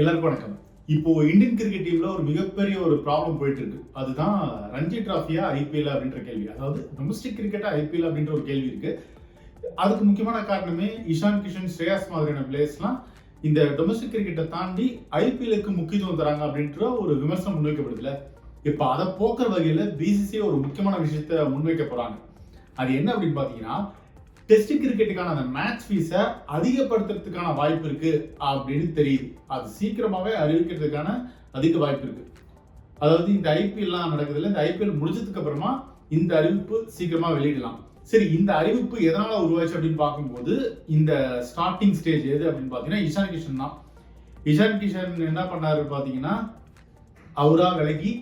எல்லாருக்கும் வணக்கம். இப்போ இந்தியன் கிரிக்கெட் டீம்ல ஒரு மிகப்பெரிய ஒரு ப்ராப்ளம் போயிட்டு இருக்கு அதுதான் ரஞ்சி டிராஃபியா ஐபிஎல் அப்படின்ற கேள்வி. அதாவது டொமஸ்டிக் கிரிக்கெட்டா ஐபிஎல் அப்படின்ற ஒரு கேள்வி இருக்கு. அதுக்கு முக்கியமான காரணமே இஷான் கிஷன் ஸ்ரேயாஸ் மாதிரியான பிளேயர்ஸ்லாம் இந்த டொமஸ்டிக் கிரிக்கெட்டை தாண்டி ஐபிஎலுக்கு முக்கியத்துவம் தராங்க அப்படின்ற ஒரு விமர்சனம் முன்வைக்கப்படுதுல இப்போ அதை போக்குற வகையில் பிசிசிஐ ஒரு முக்கியமான விஷயத்த முன்வைக்க போறாங்க. அது என்ன அப்படின்னு பார்த்தீங்கன்னா டெஸ்ட் கிரிக்கெட்டுக்கான அந்த மேட்ச் ஃபீஸை அதிகப்படுத்துறதுக்கான வாய்ப்பு இருக்கு அப்படின்னு தெரியுது. அது சீக்கிரமாகவே அறிவிக்கிறதுக்கான அதிக வாய்ப்பு இருக்கு. அதாவது இந்த ஐபிஎல்லாம் நடக்குதுல்ல இந்த ஐபிஎல் முடிஞ்சதுக்கு அப்புறமா இந்த அறிவிப்பு சீக்கிரமாக வெளியிடலாம். சரி இந்த அறிவிப்பு எதனால உருவாச்சு அப்படின்னு பார்க்கும்போது இந்த ஸ்டார்டிங் ஸ்டேஜ் எது அப்படின்னு பார்த்தீங்கன்னா இஷான் கிஷன் தான். இஷான் கிஷன் என்ன பண்ணாரு பார்த்தீங்கன்னா அவராக விலகி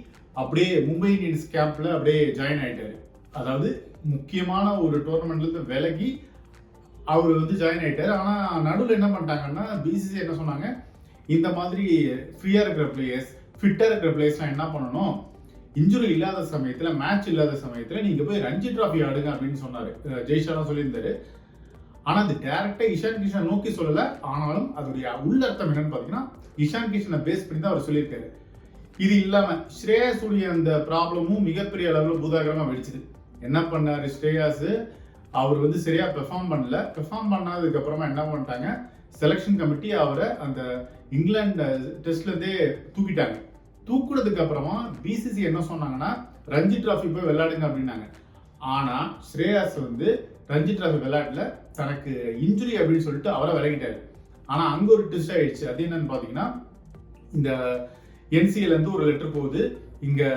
அப்படியே மும்பை இந்தியன்ஸ் கேம்ப்ல அப்படியே ஜாயின் ஆயிட்டாரு. அதாவது முக்கியமான ஒரு டோர்னமெண்ட்லேருந்து விலகி அவர் வந்து ஜாயின் ஆகிட்டார் ஆனால் நடுவில் என்ன பண்ணிட்டாங்கன்னா பிசிசி என்ன சொன்னாங்க? இந்த மாதிரி ஃப்ரீயாக இருக்கிற பிளேயர்ஸ் ஃபிட்டாக இருக்கிற பிளேயர்ஸ்லாம் என்ன பண்ணணும்? இன்ஜுரி இல்லாத சமயத்தில் மேட்ச் இல்லாத சமயத்தில் நீங்கள் போய் ரஞ்சி ட்ராஃபி ஆடுங்க அப்படின்னு சொன்னார். ஜெய்ஷாலாம் சொல்லியிருந்தாரு. ஆனால் அது டேரெக்டாக இஷான் கிஷன் நோக்கி சொல்லலை. ஆனாலும் அதோடைய உள்ளர்த்தம் என்னன்னு பார்த்தீங்கன்னா இஷான் கிஷனை பேஸ் பண்ணி தான் அவர் சொல்லியிருக்காரு. இது இல்லாம ஸ்ரேயாஸுடைய அந்த ப்ராப்ளமும் மிகப்பெரிய அளவில் பூதாகரமாக வெடிச்சுது. என்ன பண்ணார் ஸ்ரேயாஸ்? அவர் வந்து சரியாக பெர்ஃபார்ம் பண்ணல. பெர்ஃபார்ம் பண்ணதுக்கப்புறமா என்ன பண்ணிட்டாங்க? செலெக்ஷன் கமிட்டி அவரை அந்த இங்கிலாந்து டெஸ்ட்லேருந்தே தூக்கிட்டாங்க. தூக்குனதுக்கு அப்புறமா பிசிசி என்ன சொன்னாங்கன்னா ரஞ்சி டிராஃபி போய் விளையாடுங்க அப்படின்னாங்க. ஆனால் ஸ்ரேயாஸ் வந்து ரஞ்சி டிராஃபி விளையாடல. தனக்கு இன்ஜுரி அப்படின்னு சொல்லிட்டு அவரை விலகிட்டாரு. ஆனால் அங்கே ஒரு டெஸ்ட் ஆயிடுச்சு. அது என்னன்னு பார்த்தீங்கன்னா இந்த என்சிஏலேருந்து ஒரு லெட்டர் போகுது. இங்கே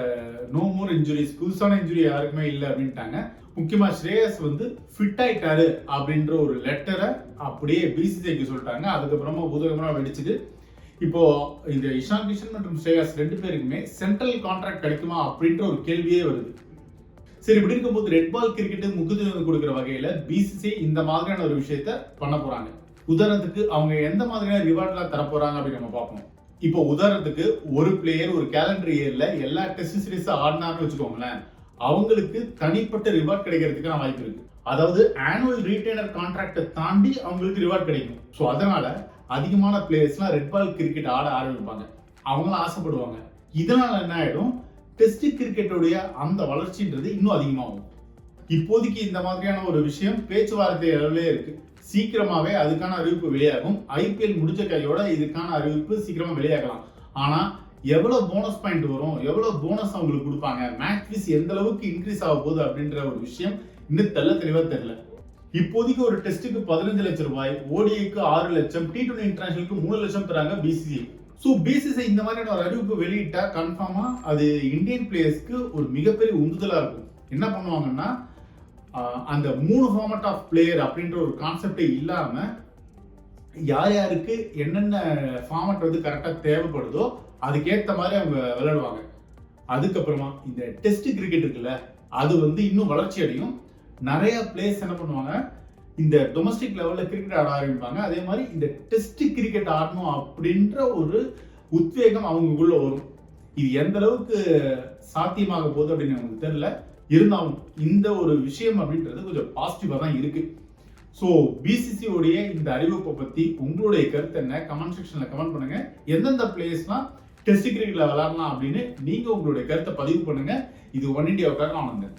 நோ மோர் இன்ஜுரிஸ் புதுசான இன்ஜுரி யாருக்குமே இல்லை அப்படின்ட்டாங்க. முக்கியமாக ஸ்ரேயஸ் வந்து ஃபிட் ஆயிட்டாரு அப்படின்ற ஒரு லெட்டரை அப்படியே பிசிசிஐக்கு சொல்லிட்டாங்க. அதுக்கப்புறமா உதகமாக வெடிச்சிட்டு இப்போ இந்த இஷான் கிஷன் மற்றும் ஸ்ரேயாஸ் ரெண்டு பேருக்குமே சென்ட்ரல் கான்ட்ராக்ட் கிடைக்குமா அப்படின்ற ஒரு கேள்வியே வருது. சரி இப்படி இருக்கும்போது ரெட் பால் கிரிக்கெட்டுக்கு முக்கியத்துவம் கொடுக்குற வகையில் பிசிசிஐ இந்த மாதிரியான ஒரு விஷயத்த பண்ண போகிறாங்க உதாரணத்துக்கு அவங்க எந்த மாதிரியான ரிவார்ட்லாம் தரப்போகிறாங்க அப்படின்னு நம்ம பார்ப்போம். இப்போ உதாரணத்துக்கு ஒரு பிளேயர் ஒரு கேலண்டர் இயர்ல எல்லா டெஸ்ட் சீரீஸ் ஆடினார்னு வச்சுக்கோங்களேன் அவங்களுக்கு தனிப்பட்ட ரிவார்ட் கிடைக்கிறதுக்கான வாய்ப்பு இருக்கு. அதாவது ஆனுவல் ரீட்டைனர் கான்ட்ராக்டை தாண்டி அவங்களுக்கு ரிவார்ட் கிடைக்கும். ஸோ அதனால அதிகமான பிளேயர்ஸ்லாம் ரெட் பால் கிரிக்கெட் ஆட ஆரம்பிப்பாங்க. அவங்களாம் ஆசைப்படுவாங்க. இதனால என்ன ஆயிடும்? டெஸ்ட் கிரிக்கெட்டுடைய அந்த வளர்ச்சின்றது இன்னும் அதிகமாகும். இப்போதைக்கு இந்த மாதிரியான ஒரு விஷயம் பேச்சுவார்த்தை அளவிலே இருக்கு. சீக்கிரமாவே அதுக்கான அறிவிப்பு வெளியாகும். ஐபிஎல் முடிஞ்ச கையோட இதுக்கான அறிவிப்பு சீக்கிரமா வெளியாகலாம். ஆனா எவ்வளவு போனஸ் பாயிண்ட் வரும்? எவ்வளவு போனஸ் அவங்களுக்கு கொடுப்பாங்க? மேட்ச் ஃபீஸ் எந்த அளவுக்கு இன்க்ரீஸ் ஆக போகுது அப்படின்ற ஒரு விஷயம் இன்னும் தெல்ல தெளிவா தெரியல. இப்போதைக்கு ஒரு டெஸ்ட்டுக்கு பதினஞ்சு லட்சம் ரூபாய் ஓடிஐக்கு ஆறு லட்சம் டி டுவெண்டி இன்டர்நேஷனலுக்கு மூணு லட்சம் தராங்க பிசிசி ஸோ பிசிசி இந்த மாதிரியான ஒரு அறிவிப்பு வெளியிட்டா கன்ஃபார்மா அது இந்தியன் பிளேயர்ஸ்க்கு ஒரு மிகப்பெரிய உந்துதலா இருக்கும். என்ன பண்ணுவாங்கன்னா அந்த மூணு ஃபார்மட் ஆஃப் பிளேயர் அப்படின்ற ஒரு கான்செப்டே இல்லாமல் யார் யாருக்கு என்னென்ன ஃபார்மட் வந்து கரெக்டாக தேவைப்படுதோ அதுக்கேற்ற மாதிரி அவங்க விளையாடுவாங்க. அதுக்கப்புறமா இந்த டெஸ்ட் கிரிக்கெட் இருக்குல்ல அது வந்து இன்னும் வளர்ச்சி அடையும். நிறைய பிளேயர்ஸ் என்ன பண்ணுவாங்க இந்த டொமஸ்டிக் லெவலில் கிரிக்கெட் ஆட ஆரம்பிப்பாங்க. அதே மாதிரி இந்த டெஸ்ட் கிரிக்கெட் ஆடணும் அப்படின்ற ஒரு உத்வேகம் அவங்களுக்குள்ள வரும். இது எந்த அளவுக்கு சாத்தியமாக போகுது அப்படின்னு எனக்கு தெரியல. இருந்தாலும் இந்த ஒரு விஷயம் அப்படின்றது கொஞ்சம் பாசிட்டிவாக தான் இருக்கு. ஸோ பிசிசியோடைய இந்த அறிவிப்பை பற்றி உங்களுடைய கருத்து என்ன? கமெண்ட் செக்ஷனில் கமெண்ட் பண்ணுங்க. எந்தெந்த பிளேஸ்னால் டெஸ்ட் கிரிக்கெட்டில் விளாட்லாம் அப்படின்னு நீங்கள் உங்களுடைய கருத்தை பதிவு பண்ணுங்க. இது ஒன் இண்டியாவுக்காக ஆனந்தன்